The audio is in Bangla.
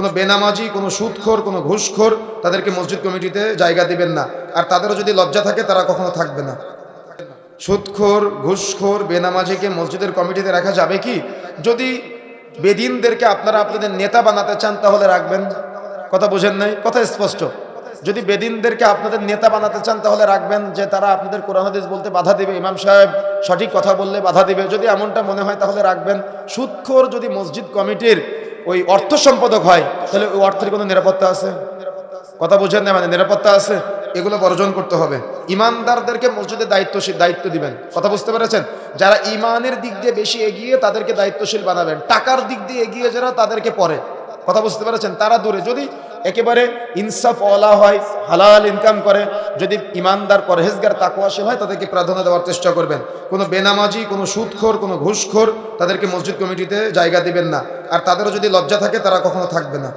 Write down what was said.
কোনো বেনামাজি, কোনো সুদখোর, কোনো ঘুষখোর তাদেরকে মসজিদ কমিটিতে জায়গা দিবেন না। আর তাদেরও যদি লজ্জা থাকে, তারা কখনো থাকবে না। সুদখোর, ঘুষখোর, বেনামাজিকে মসজিদের কমিটিতে রাখা যাবে কি? যদি বেদিনদেরকে আপনারা আপনাদের নেতা বানাতে চান, তাহলে রাখবেন। কথা বোঝেন নাই? কথা স্পষ্ট। যদি বেদিনদেরকে আপনাদের নেতা বানাতে চান, তাহলে রাখবেন যে তারা আপনাদের কোরআন হাদিস বলতে বাধা দিবে। ইমাম সাহেব সঠিক কথা বললে বাধা দিবে। যদি এমনটা মনে হয়, তাহলে রাখবেন। সুদখোর যদি মসজিদ কমিটির ওই অর্থ সম্পাদক হয়, তাহলে ওই অর্থের কোনো নিরাপত্তা আছে? কথা বোঝেন না মানে নিরাপত্তা আছে, এগুলো বর্জন করতে হবে। ইমানদারদেরকে মসজিদে দায়িত্বশীল, দায়িত্ব দিবেন। কথা বুঝতে পেরেছেন? যারা ইমানের দিক দিয়ে বেশি এগিয়ে তাদেরকে দায়িত্বশীল বানাবেন। টাকার দিক দিয়ে এগিয়ে যারা তাদেরকে পরে কথা বুঝতে পেরেছেন? তারা দূরে। যদি একেবারে ইনসাফ ওয়ালা হয়, হালাল ইনকাম করে। যদি ইমানদার, পরহেজগার তাকুয়াশীল হয়, তাদেরকে প্রাধান্য দেওয়ার চেষ্টা করবেন। কোনো বেনামাজি, কোনো সুদখোর, কোনো ঘুষখোর তাদেরকে মসজিদ কমিটিতে জায়গা দিবেন না। আর তাদেরও যদি লজ্জা থাকে, তারা কখনো থাকবে না।